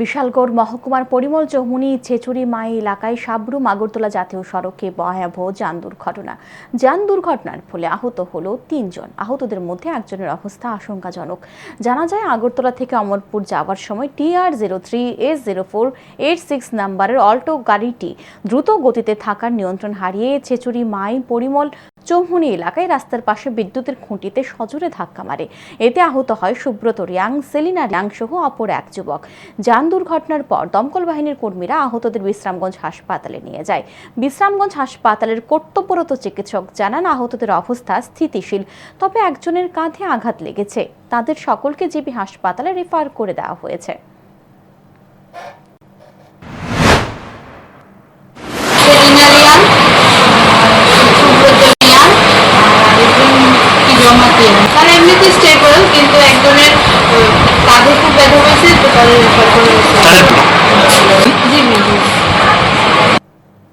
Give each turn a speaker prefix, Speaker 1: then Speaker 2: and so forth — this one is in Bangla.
Speaker 1: বিশালগড় মহকুমার পরিমল চৌমুনি ছেচুরি মাই এলাকায় সাবরুম আগরতলা জাতীয় সড়কে ভয়াবহ যান দুর্ঘটনা। যান দুর্ঘটনার ফলে আহত হল তিনজন। আহতদের মধ্যে একজনের অবস্থা আশঙ্কাজনক। জানা যায়, আগরতলা থেকে অমরপুর যাওয়ার সময় TR zero three, S zero four, eight six নাম্বারের অল্টো গাড়িটি দ্রুত গতিতে থাকার নিয়ন্ত্রণ হারিয়ে ছেচুরি মাই পরিমল চৌমুনি এলাকায় রাস্তার পাশে বিদ্যুতের খুঁটিতে সজোরে ধাক্কা মারে। এতে আহত হয় সুব্রত রিয়াং, সেলিনা রিয়াং সহ অপর এক যুবক। যান দুর্ঘটনার পর দমকল বাহিনীর কর্মীরা আহতদের বিশ্রামগঞ্জ হাসপাতালে নিয়ে যায়। বিশ্রামগঞ্জ হাসপাতালের কর্তব্যরত চিকিৎসক জানান, আহতদের অবস্থা স্থিতিশীল, তবে একজনের কাঁধে আঘাত লেগেছে। তাদের সকলকে জিবি হাসপাতালে রেফার করে দেওয়া হয়েছে।
Speaker 2: কি জমাতে তারা এমনিতে স্টেবল কিন্তু একজনের কাঁধে খুব ব্যথা হয়েছে তো তাদের রেফার করা
Speaker 3: তাহলে